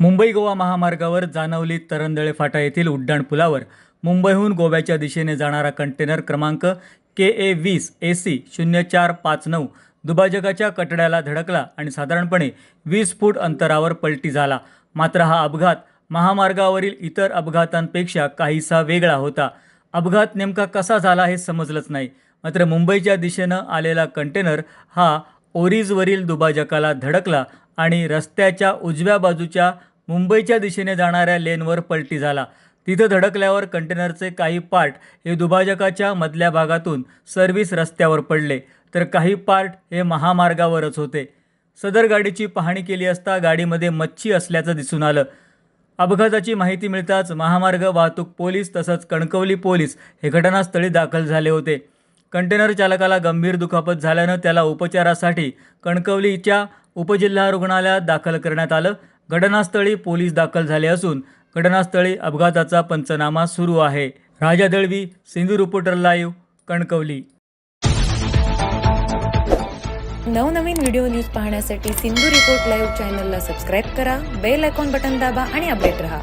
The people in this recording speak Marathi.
मुंबई गोवा महामार्गावर जाणवली तरंदळे फाटा येथील उड्डाणपुलावर मुंबईहून गोव्याच्या दिशेने जाणारा कंटेनर क्रमांक के ए वीस ए सी शून्य चार पाच नऊ दुभाजकाच्या कटड्याला धडकला आणि साधारणपणे वीस फूट अंतरावर पलटी झाला. मात्र हा अपघात महामार्गावरील इतर अपघातांपेक्षा काहीसा वेगळा होता. अपघात नेमका कसा झाला हे समजलंच नाही. मात्र मुंबईच्या दिशेनं आलेला कंटेनर हा ओरिजवरील दुभाजकाला धडकला आणि रस्त्याच्या उजव्या बाजूच्या मुंबईच्या दिशेने जाणाऱ्या लेनवर पलटी झाला. तिथं धडकल्यावर कंटेनरचे काही पार्ट हे दुभाजकाच्या मधल्या भागातून सर्व्हिस रस्त्यावर पडले तर काही पार्ट हे महामार्गावरच होते. सदर गाडीची पाहणी केली असता गाडीमध्ये मच्छी असल्याचं दिसून आलं. अपघाताची माहिती मिळताच महामार्ग वाहतूक पोलीस तसंच कणकवली पोलीस हे घटनास्थळी दाखल झाले होते. कंटेनर चालकाला गंभीर दुखापत झाल्यानं त्याला उपचारासाठी कणकवलीच्या उपजिल्हा रुग्णालयात दाखल करण्यात आलं. घटनास्थळी पोलीस दाखल झाले असून घटनास्थळी अपघाताचा पंचनामा सुरू आहे. Raja Dalvi Sindhu reporter live Kankavli. नवनवीन व्हिडिओ न्यूज पाहण्यासाठी सिंधू रिपोर्ट लाईव्ह चॅनलला सबस्क्राईब करा बेल आयकॉन बटन दाबा आणि अपडेट रहा.